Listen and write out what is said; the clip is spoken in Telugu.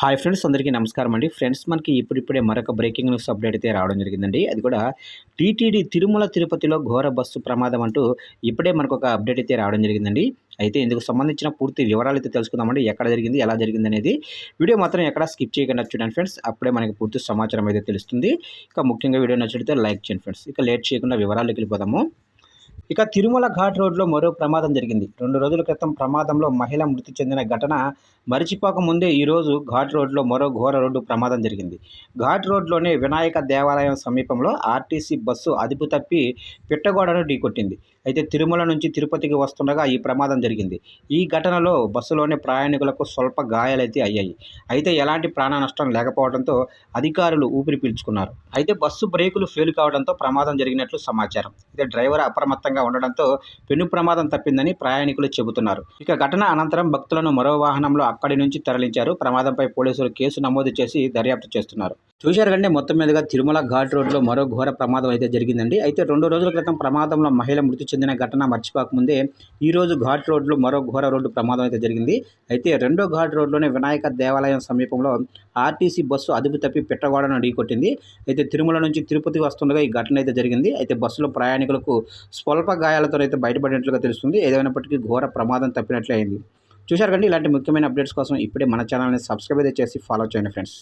హాయ్ ఫ్రెండ్స్ అందరికీ నమస్కారం అండి. ఫ్రెండ్స్ మనకి ఇప్పుడిప్పుడే మరొక బ్రేకింగ్ న్యూస్ అప్డేట్ అయితే రావడం జరిగిందండి. అది కూడా టీటీడీ తిరుమల తిరుపతిలో ఘోర బస్సు ప్రమాదం అంటూ ఇప్పుడే మనకు ఒక అప్డేట్ అయితే రావడం జరిగిందండి. అయితే ఇందుకు సంబంధించిన పూర్తి వివరాలు అయితే తెలుసుకుందామండి. ఎక్కడ జరిగింది ఎలా జరిగింది అనేది వీడియో మాత్రం ఎక్కడ స్కిప్ చేయకుండా చూడండి ఫ్రెండ్స్. అప్పుడే మనకి పూర్తి సమాచారం అయితే తెలుస్తుంది. ఇక ముఖ్యంగా వీడియో నచ్చితే లైక్ చేయండి ఫ్రెండ్స్. ఇక లేట్ చేయకుండా వివరాల్లోకి వెళ్ళిపోదాము. ఇక తిరుమల ఘాట్ రోడ్లో మరో ప్రమాదం జరిగింది. రెండు రోజుల క్రితం ప్రమాదంలో మహిళ మృతి చెందిన ఘటన మరిచిపోక ముందే ఈరోజు ఘాట్ రోడ్లో మరో ఘోర రోడ్డు ప్రమాదం జరిగింది. ఘాట్ రోడ్లోనే వినాయక దేవాలయం సమీపంలో ఆర్టీసీ బస్సు అదుపు తప్పి పిట్టగోడను ఢీకొట్టింది. అయితే తిరుమల నుంచి తిరుపతికి వస్తుండగా ఈ ప్రమాదం జరిగింది. ఈ ఘటనలో బస్సులోని ప్రయాణికులకు స్వల్ప గాయాలైతే అయ్యాయి. అయితే ఎలాంటి ప్రాణ నష్టం లేకపోవడంతో అధికారులు ఊపిరి పీల్చుకున్నారు. అయితే బస్సు బ్రేకులు ఫెయిల్ కావడంతో ప్రమాదం జరిగినట్లు సమాచారం. అయితే డ్రైవర్ అప్రమత్తంగా ఉండడంతో పెను ప్రమాదం తప్పిందని ప్రయాణికులు చెబుతున్నారు. ఇక ఘటన అనంతరం భక్తులను మరో వాహనంలో అక్కడి నుంచి తరలించారు. ప్రమాదంపై పోలీసులు కేసు నమోదు చేసి దర్యాప్తు చేస్తున్నారు. చూశారు కంటే మొత్తం మీదుగా తిరుమల ఘాట్ రోడ్లో మరో ఘోర ప్రమాదం అయితే జరిగిందండి. అయితే రెండు రోజుల క్రితం ప్రమాదంలో మహిళ మృతి చెందిన ఘటన మర్చిపోకముందే ఈ రోజు ఘాట్ రోడ్లో మరో ఘోర రోడ్డు ప్రమాదం అయితే జరిగింది. అయితే రెండో ఘాట్ రోడ్లోనే వినాయక దేవాలయం సమీపంలో ఆర్టీసీ బస్సు అదుపు తప్పి పెట్టగోడను ఢీకొట్టింది అయితే తిరుమల నుంచి తిరుపతి వస్తుండగా ఈ ఘటన అయితే జరిగింది. అయితే బస్సులో ప్రయాణికులకు స్వల్ప గాయాలతో అయితే బయటపడినట్లుగా తెలుస్తుంది. ఏదైనప్పటికీ ఘోర ప్రమాదం తప్పినట్లే అయింది. చూశారు కండి ఇలాంటి ముఖ్యమైన అప్డేట్స్ కోసం ఇప్పుడే మన ఛానల్ని సబ్స్క్రైబ్ అయితే చేసి ఫాలో చేయండి ఫ్రెండ్స్